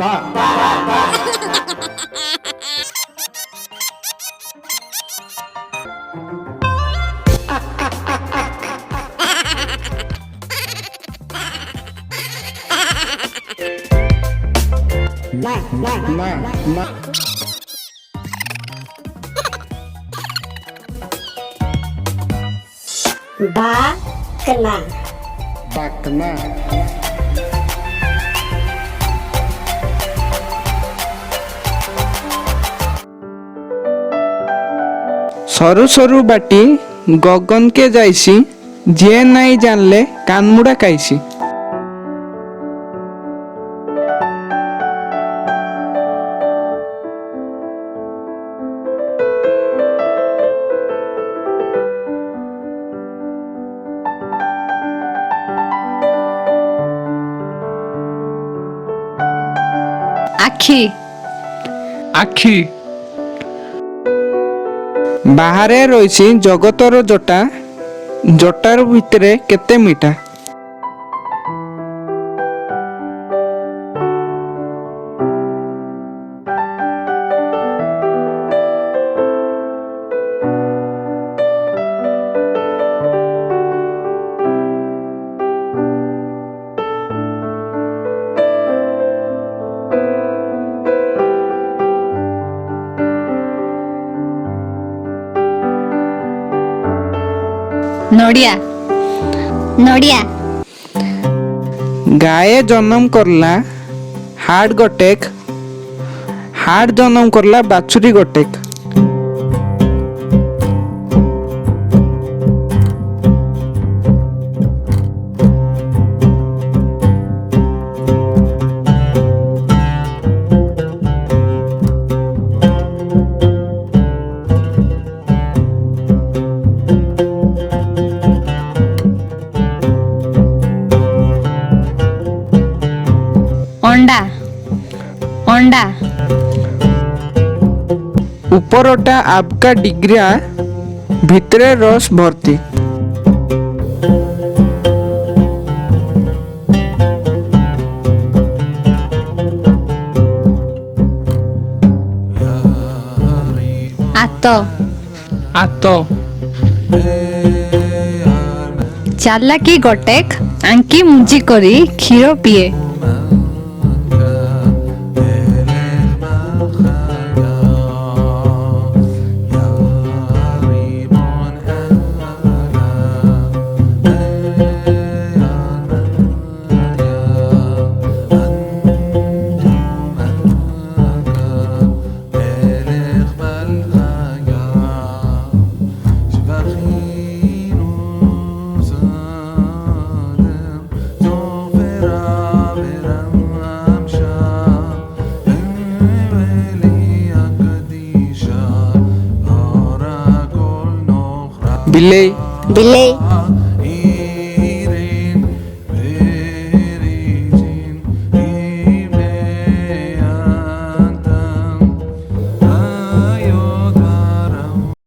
tak Nah, nah, nah, Ba kena. Ba kena. সরু সরু বাটি গগনকে যাইছি যে নাই জানলে কানমুড়া খাইছি আখি আখি ବାହାରେ ରହିଛି ଜଗତର ଜୋଟା ଜଟାର ଭିତରେ କେତେ ମିଠା ନଡ଼ିଆ ନଡ଼ିଆ গায়ে জন্ম করলা হাড় গটেক হাড় জন্ম করলা বাছুরি গটেক ଅଣ୍ଡା ଉପରଟା ଆବକା ଡିଗ୍ରିଆ ভিতরে রস ভর্তি আত আত চালাকি গটেক আঙ্কি মুজি করি ক্ষীর পিয়ে ಬಿಲ್ಲೆ ಬಿಲ್ಲೆ